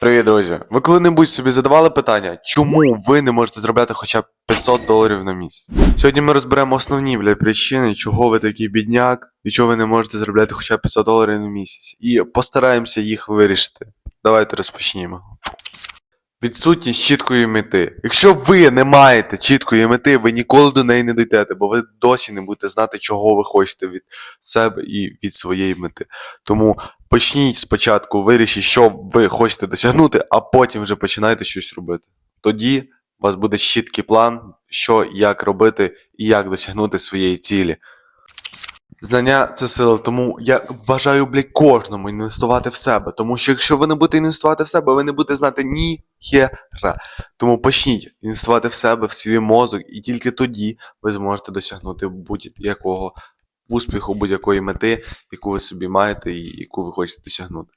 Привіт, друзі! Ви коли-небудь собі задавали питання, чому ви не можете заробляти хоча б 500 доларів на місяць? Сьогодні ми розберемо основні бля, причини, чого ви такий бідняк і чого ви не можете заробляти хоча б 500 доларів на місяць. І постараємося їх вирішити. Давайте розпочнімо. Відсутність чіткої мети. Якщо ви не маєте чіткої мети, ви ніколи до неї не дійдете, бо ви досі не будете знати, чого ви хочете від себе і від своєї мети. Тому почніть спочатку, вирішіть, що ви хочете досягнути, а потім вже починайте щось робити. Тоді у вас буде чіткий план, що як робити і як досягнути своєї цілі. Знання це сила, тому я бажаю, блядь, кожному інвестувати в себе. Тому що якщо ви не будете інвестувати в себе, ви не будете знати ні хера. Тому почніть інвестувати в себе, в свій мозок, і тільки тоді ви зможете досягнути будь-якого успіху, будь-якої мети, яку ви собі маєте і яку ви хочете досягнути.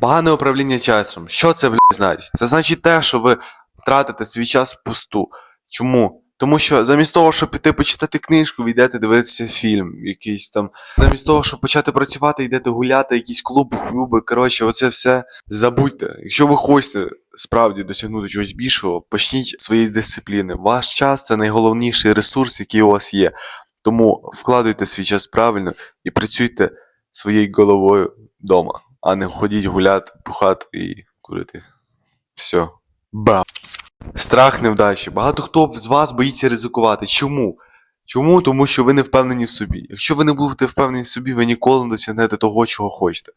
Погане управління часом. Що це, блядь, значить? Це значить те, що ви тратите свій час впусту. Чому? Тому що замість того, щоб піти почитати книжку, ви йдете дивитися фільм якийсь там. Замість того, щоб почати працювати, йдете гуляти, якісь клуби, клуби. Коротше, оце все забудьте. Якщо ви хочете справді досягнути чогось більшого, почніть своєї дисципліни. Ваш час це найголовніший ресурс, який у вас є. Тому вкладуйте свій час правильно і працюйте своєю головою вдома, а не ходіть гуляти, пухати і курити. Все. Ба. Страх невдачі. Багато хто з вас боїться ризикувати. Чому? Чому? Тому що ви не впевнені в собі. Якщо ви не будете впевнені в собі, ви ніколи не досягнете того, чого хочете.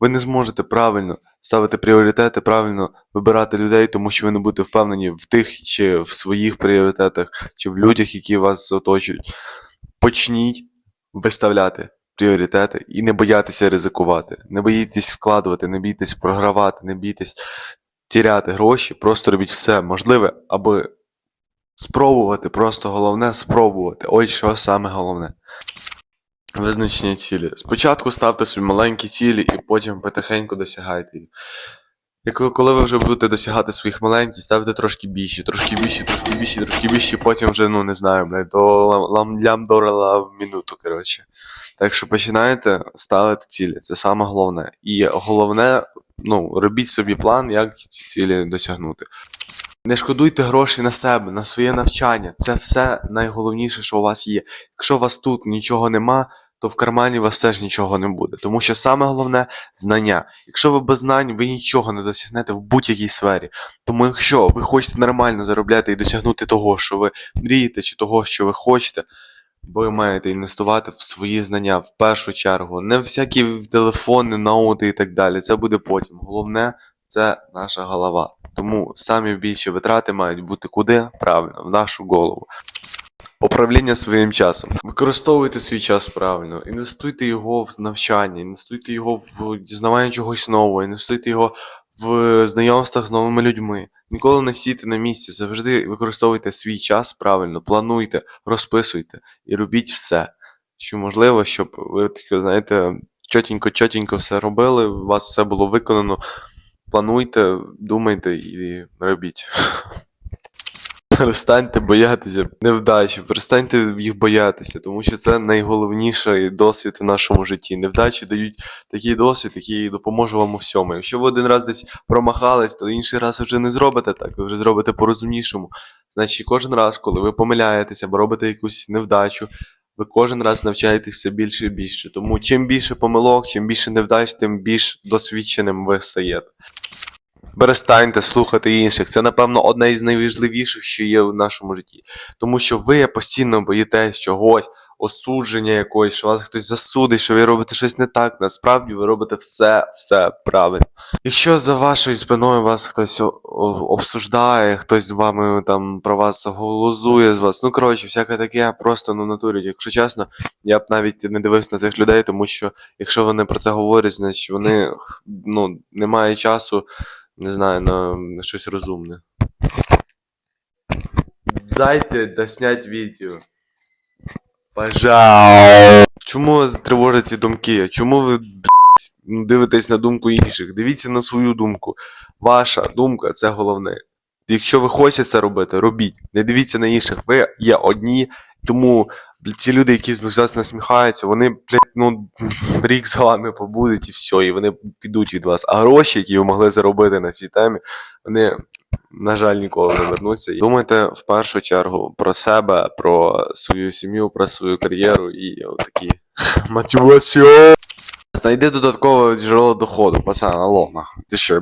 Ви не зможете правильно ставити пріоритети, правильно вибирати людей, тому що ви не будете впевнені в тих чи в своїх пріоритетах, чи в людях, які вас оточують. Почніть виставляти пріоритети і не боятися ризикувати. Не боїтесь вкладувати, не бійтесь програвати, не бійтесь тіряти гроші, просто робіть все можливе, аби спробувати. Просто головне спробувати. Ось що саме головне. Визначення цілі. Спочатку ставте собі маленькі цілі і потім потихеньку досягайте їх. Коли ви вже будете досягати своїх маленьких, ставте трошки більші, трошки більші, трошки більші, трошки більші, потім вже, ну не знаю, блядь, до лам- лям дорала в минуту, коротше. Так що починаєте ставити цілі, це саме головне. І головне, ну, робіть собі план, як ці цілі досягнути. Не шкодуйте грошей на себе, на своє навчання. Це все найголовніше, що у вас є. Якщо у вас тут нічого нема, то в кармані у вас теж нічого не буде. Тому що саме головне знання. Якщо ви без знань, ви нічого не досягнете в будь-якій сфері. Тому якщо ви хочете нормально заробляти і досягнути того, що ви мрієте, чи того, що ви хочете, ви маєте інвестувати в свої знання в першу чергу. Не всякі телефони, ноути і так далі. Це буде потім. Головне це наша голова. Тому самі більші витрати мають бути куди? Правильно, в нашу голову. Управління своїм часом. Використовуйте свій час правильно, інвестуйте його в навчання, інвестуйте його в дізнавання чогось нового, інвестуйте його в знайомствах з новими людьми. Ніколи не сійте на місці, завжди використовуйте свій час правильно, плануйте, розписуйте і робіть все, що можливо, щоб ви таке, знаєте, чотенько-чотенько все робили, у вас все було виконано. Плануйте, думайте і робіть. Перестаньте боятися невдачі, перестаньте їх боятися, тому що це найголовніший досвід в нашому житті. Невдачі дають такий досвід, який допоможе вам у всьому. Якщо ви один раз десь промахались, то інший раз вже не зробите так, ви вже зробите по-розумнішому. Значить, кожен раз, коли ви помиляєтеся або робите якусь невдачу, ви кожен раз навчаєтесь все більше і більше. Тому чим більше помилок, чим більше невдач, тим більш досвідченим ви стаєте. Перестаньте слухати інших. Це, напевно, одне із найважливіших, що є в нашому житті. Тому що ви постійно боїтесь чогось, осудження якоїсь, що вас хтось засудить, що ви робите щось не так. Насправді ви робите все, все правильно. Якщо за вашою спиною вас хтось обсуждає, хтось з вами там про вас глузує з вас, ну коротше, всяке таке, просто ну натурі. Якщо чесно, я б навіть не дивився на цих людей, тому що якщо вони про це говорять, значить вони ну, немає часу не знаю, на, на щось розумне. Дайте доснять відео. Пожалуйста. Чому вас тривожать ці думки? Чому ви блядь, ну, дивитесь на думку інших? Дивіться на свою думку. Ваша думка це головне. Якщо ви хочете це робити, робіть. Не дивіться на інших. Ви є одні, тому ці люди, які з насміхаються, вони, блядь, ну, рік з вами побудуть і все, і вони підуть від вас. А гроші, які ви могли заробити на цій темі, вони, на жаль, ніколи не вернуться. Думайте в першу чергу про себе, про свою сім'ю, про свою кар'єру і такі мотивація. Знайди додаткове джерело доходу, пацан, алло, нахуй. Ти що.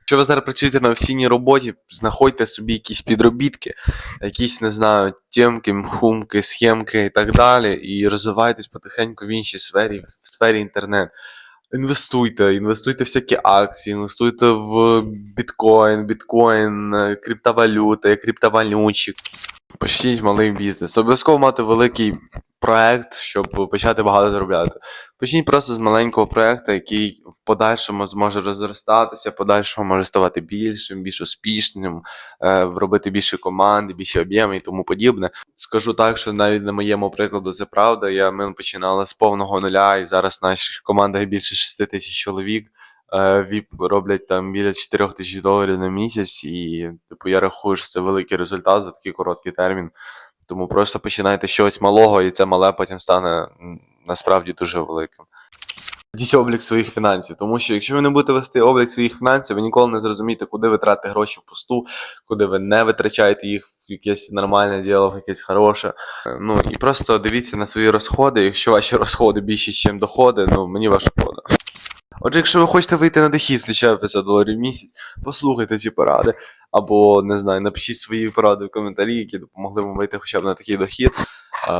Якщо ви зараз працюєте на офіційній роботі, знаходьте собі якісь підробітки, якісь, не знаю, тємки, мхумки, схемки і так далі, і розвивайтесь потихеньку в іншій сфері, в сфері інтернет. Інвестуйте, інвестуйте в всякі акції, інвестуйте в біткоін, біткоін, криптовалюти, криптовалючі. Почніть малий бізнес. Обов'язково мати великий проект, щоб почати багато заробляти. Почніть просто з маленького проекту, який в подальшому зможе розростатися, в подальшому може ставати більшим, більш успішним, е, робити більше команди, більше об'єми і тому подібне. Скажу так, що навіть на моєму прикладу це правда. Я, ми починали з повного нуля, і зараз в наших командах більше 6 тисяч чоловік. Е, ВІП роблять там біля 4 тисяч доларів на місяць, і типу я рахую, що це великий результат за такий короткий термін. Тому просто починайте чогось малого, і це мале потім стане насправді дуже великим. Ведіть облік своїх фінансів, тому що якщо ви не будете вести облік своїх фінансів, ви ніколи не зрозумієте, куди ви тратите гроші впусту, куди ви не витрачаєте їх в якесь нормальне діло, в якесь хороше. Е, Ну і просто дивіться на свої розходи. Якщо ваші розходи більші, ніж доходи, ну мені вас шкода. Отже, якщо ви хочете вийти на дохід, хоча 500 доларів в місяць, послухайте ці поради. Або не знаю, напишіть свої поради в коментарі, які допомогли вам вийти хоча б на такий дохід.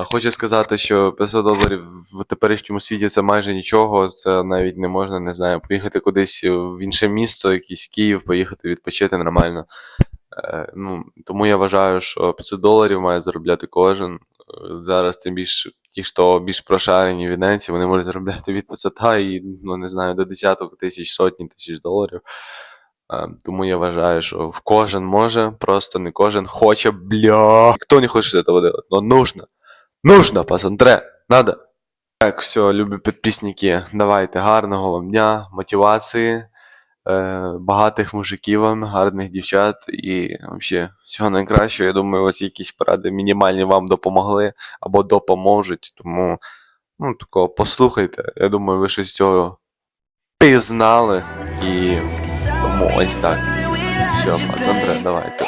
Хочу сказати, що 500 доларів в теперішньому світі це майже нічого. Це навіть не можна, не знаю, поїхати кудись в інше місто, якийсь Київ, поїхати відпочити нормально. Е, Ну, тому я вважаю, що 500 доларів має заробляти кожен. Зараз тим більш ті, хто більш прошарені в Вінниці, вони можуть заробляти від 500 і, ну не знаю, до десяток тисяч, сотні тисяч доларів. Е, Тому я вважаю, що в кожен може, просто не кожен хоче, бля. Хто не хоче цього делать? Но нужно. Нужно, пацан, тре, надо. Так, все, любі підписники, давайте гарного вам дня, мотивації, багатих мужиків вам, гарних дівчат і взагалі всього найкращого. Я думаю, ось якісь поради мінімальні вам допомогли або допоможуть. Тому ну, такого послухайте. Я думаю, ви щось з цього пізнали. І тому ось так. Все, пацан, давайте.